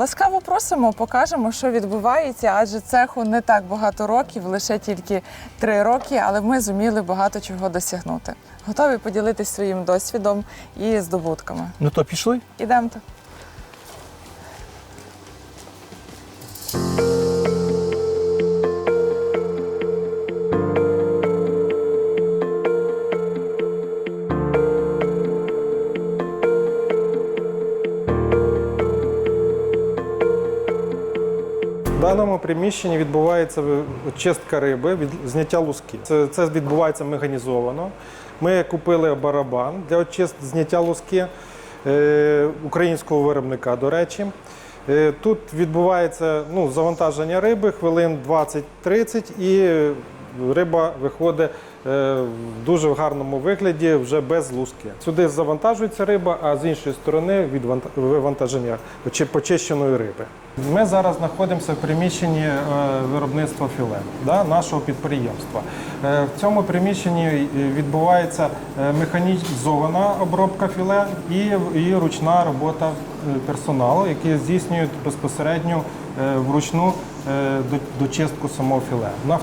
Ласкаво просимо, покажемо, що відбувається, адже цеху не так багато років, лише тільки три роки, але ми зуміли багато чого досягнути. Готові поділитися своїм досвідом і здобутками. Ну то пішли. Ідемте. В даному приміщенні відбувається чистка риби, від зняття луски. Це, це відбувається механізовано. Ми купили барабан для очист... зняття луски е, українського виробника, до речі. Е, тут відбувається ну, завантаження риби хвилин 20-30 і риба виходить е, в дуже гарному вигляді, вже без луски. Сюди завантажується риба, а з іншої сторони відвант- вивантаження чи почищеної риби. Ми зараз знаходимося в приміщенні е, виробництва філе да, нашого підприємства. Е, В цьому приміщенні відбувається механізована обробка філе і, і ручна робота персоналу, який здійснює безпосередньо вручну дочистку самого філе. На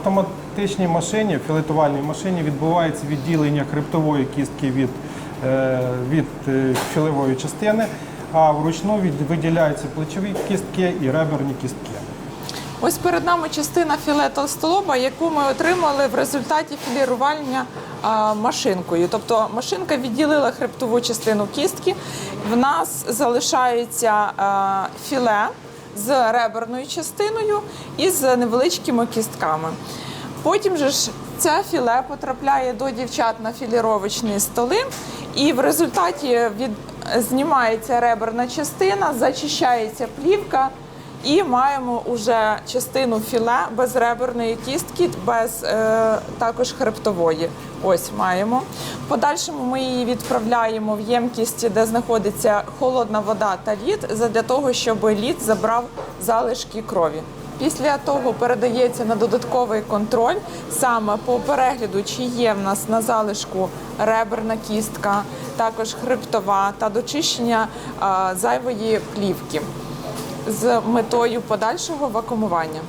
автоматичній машині, філетувальній машині, відбувається відділення хребтової кістки від, е, від е, філевої частини, а вручну виділяються плечові кістки і реберні кістки. Ось перед нами частина філе толстолоба, яку ми отримали в результаті філірування машинкою. Тобто машинка відділила хребтову частину кістки. В нас залишається філе з реберною частиною і з невеличкими кістками. Потім же ж це філе потрапляє до дівчат на філіровочні столи, і в результаті від знімається реберна частина, зачищається плівка. І маємо вже частину філе без реберної кістки, без е, також хребтової. Ось маємо. В подальшому ми її відправляємо в ємкість, де знаходиться холодна вода та лід, для того, щоб лід забрав залишки крові. Після того передається на додатковий контроль саме по перегляду, чи є в нас на залишку реберна кістка, також хребтова та дочищення е, зайвої плівки з метою подальшого вакуумування.